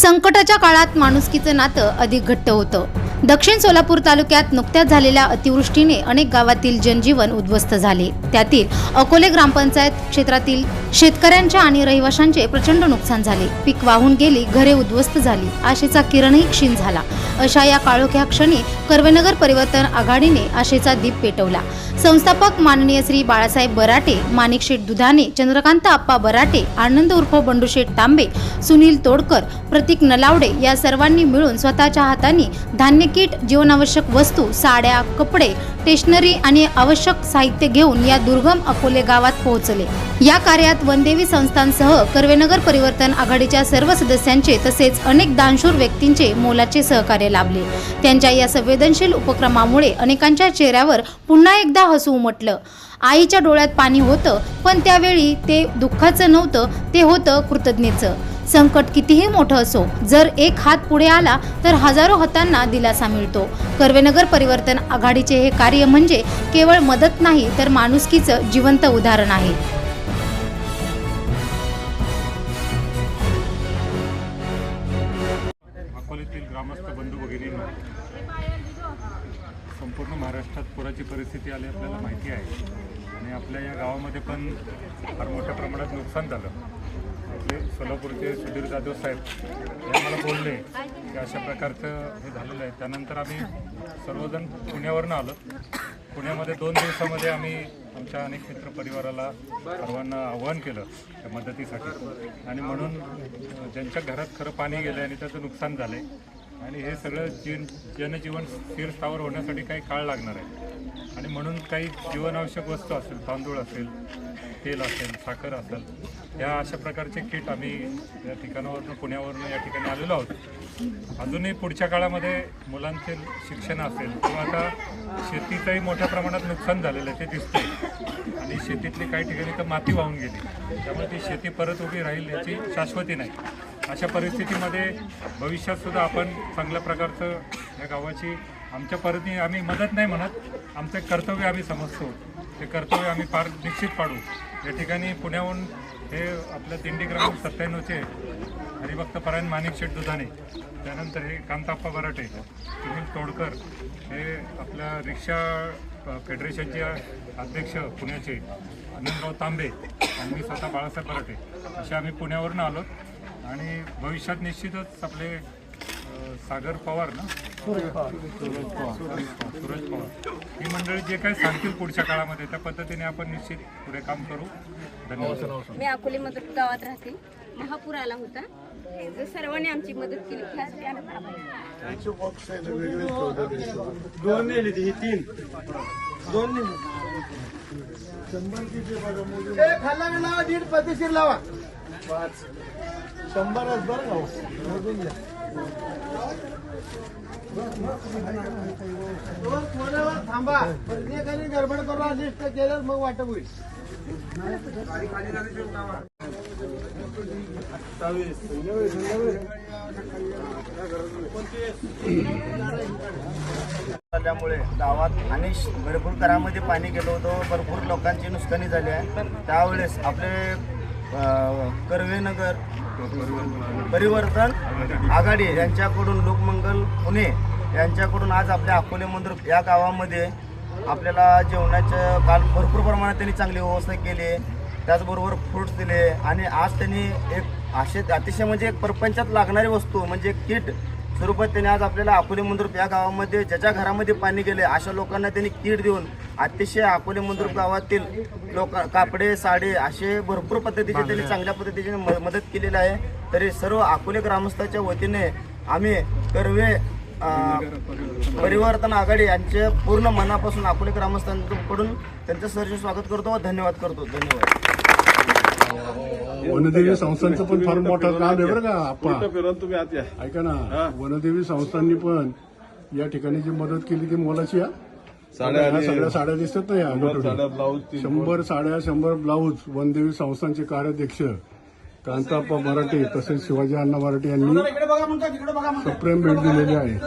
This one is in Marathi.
संकटाच्या काळात माणुसकीचं नातं अधिक घट्ट होतं. दक्षिण सोलापूर तालुक्यात नुकत्याच झालेल्या अतिवृष्टीने अनेक गावातील जनजीवन उद्ध्वस्त झाले. त्यातील अकोले ग्रामपंचायत क्षेत्रातील शेतकऱ्यांच्या आणि रहिवाशांचे प्रचंड नुकसान झाले. पीक वाहून गेली घरे उद्ध्वस्त झाली. आशेचा किरणही क्षीण झाला. अशा या काळोख्या क्षणी कर्वेनगर परिवर्तन आघाडीने आशेचा दीप पेटवला. संस्थापक माननीय श्री बाळासाहेब बराटे माणिकशेठ दुधाने चंद्रकांत आप्पा बराटे आनंद उर्फ बंडूशेठ तांबे सुनील तोडकर प्रतीक नलावडे या सर्वांनी मिळून स्वतःच्या हाताने धान्य किट जीवनावश्यक वस्तू साड्या कपडे स्टेशनरी आणि आवश्यक साहित्य घेऊन या दुर्गम अकोले गावात पोहोचले. या कार्यात वनदेवी संस्थांसह कर्वेनगर परिवर्तन आघाडीच्या सर्व सदस्यांचे तसेच अनेक दानशूर व्यक्तींचे मोलाचे सहकार्य लाभले. त्यांच्या या संवेदनशील उपक्रमामुळे अनेकांच्या चेहऱ्यावर पुन्हा एकदा हसू उमटलं. आईच्या डोळ्यात पाणी होतं पण त्यावेळी ते दुःखाचं नव्हतं ते होतं कृतज्ञेचं. संकट कितीही मोठं असो जर एक हात पुढे आला तर हजारो हातांना दिलासा मिळतो. कर्वेनगर परिवर्तन आघाडीचे हे कार्य म्हणजे केवळ मदत नाही तर माणुसकीचं जिवंत उदाहरण आहे. ग्रामस्थ बंधू भगिनींना संपूर्ण महाराष्ट्रात पुराची परिस्थिती आली आपल्याला माहिती आहे. आणि आपल्या या गावामध्ये पण फार मोठ्या प्रमाणात नुकसान झालं. आपले सोलापूरचे सुधीर जाधव साहेब हे आम्हाला बोलले की अशा प्रकारचं हे झालेलं आहे. त्यानंतर आम्ही सर्वजण पुण्यावरनं आलो. पुण्यामध्ये दोन दिवसामध्ये आम्ही आमच्या अनेक मित्र परिवाराला सर्वांना आव्हान केलं त्या मदतीसाठी. आणि म्हणून ज्यांच्या घरात खरं पाणी गेलं आणि त्याचं नुकसान झालं आहे आणि हे सगळं जीवन जनजीवन स्थिर स्थावर होण्यासाठी काही काळ लागणार आहे. आणि म्हणून काही जीवनावश्यक वस्तू असेल तांदूळ असेल तेल असेल साखर असेल या अशा प्रकारचे किट आम्ही या ठिकाणावरून पुण्यावरून या ठिकाणी आलेलो आहोत. अजूनही पुढच्या काळामध्ये मुलांचे शिक्षण असेल किंवा आता शेतीचंही मोठ्या प्रमाणात नुकसान झालेलं आहे ते दिसतंय. आणि शेतीतली काही ठिकाणी तर माती वाहून गेली. त्यामुळे ती शेती परत उभी राहील याची शाश्वती नाही. अशा परिस्थितीमध्ये भविष्यातसुद्धा आपण चांगल्या प्रकारचं या गावाची आमच्या परीने आम्ही मदत नाही म्हणत. आमचं कर्तव्य आम्ही समजतो. ते कर्तव्य आम्ही पार निश्चित पाडू. या ठिकाणी पुण्याहून हे आपल्या दिंडी ग्राम सत्त्याण्णवचे हरिभक्त परायण माणिक शेठ दुधाने त्यानंतर हे कांताप्पा बराटे सुनील तोडकर हे आपल्या रिक्षा फेडरेशनचे अध्यक्ष पुण्याचे आनंदराव तांबे आणि मी स्वतः बाळासाहेब बराटे असे आम्ही पुण्यावरून आलो. आणि भविष्यात निश्चितच आपले सागर पवार ना? सूरज पवार. सूरज पवार. ही मंडळी जे काही सांगतील पुढच्या काळामध्ये त्या पद्धतीने आपण निश्चित पुढे काम करू. धन्यवाद. मी अकोले मदत गावात राहते. महापूर आला होता. जर सर्वांनी आमची मदत केली. दोन नेली ती तीन. दोन नेली. दीड पतीशीर लावा पाच. शंभरच बरं का हो. मोजून घ्या. थांबा प्रत्येकाने गडबड करून लिस्ट केलं मग वाटप होईल त्यामुळे गावात आणि भरपूर घरामध्ये पाणी गेलं होतं भरपूर लोकांची नुकसानी झाली आहे त्यावेळेस आपले कर्वेनगर परिवर्तन आघाडी यांच्याकडून लोकमंगल पुणे यांच्याकडून आज आपल्या अकोले मंदिर या गावामध्ये आपल्याला जेवणाचं काल भरपूर प्रमाणात त्यांनी चांगली व्यवस्था केली. आहे त्याचबरोबर फ्रुट्स दिले आणि आज त्यांनी एक असे अतिशय म्हणजे एक प्रपंचात लागणारी वस्तू म्हणजे किट स्वरूपात त्यांनी आज आपल्याला अकोले मंद्रुप या गावामध्ये ज्याच्या घरामध्ये पाणी गेले अशा लोकांना त्यांनी किट देऊन अतिशय अकोले मंद्रुप गावातील लोक कापडे साडे असे भरपूर पद्धतीचे त्यांनी चांगल्या पद्धतीने म- मदत केलेली आहे. तरी सर्व अकोले ग्रामस्थाच्या वतीने आम्ही कर्वे परिवर्तन आघाडी यांचे पूर्ण मनापासून अकोले ग्रामस्थांकडून त्यांचं सहर्ष स्वागत करतो व धन्यवाद करतो. धन्यवाद. वनदेवी संस्थांचं पण फार मोठं काम आहे बरं का आप्पा. फिरून तुम्ही आत या. ऐका ना वनदेवी संस्थांनी पण या ठिकाणी जी मदत केली ती मोलाची साड्या सगळ्या साड्या दिसतात ना. ब्लाऊज शंभर साड्या शंभर ब्लाऊज वनदेवी संस्थांचे कार्याध्यक्ष कांताप्पा मराठे तसेच शिवाजी अण्णा मराठे यांनी सप्रेम भेट दिलेली आहे.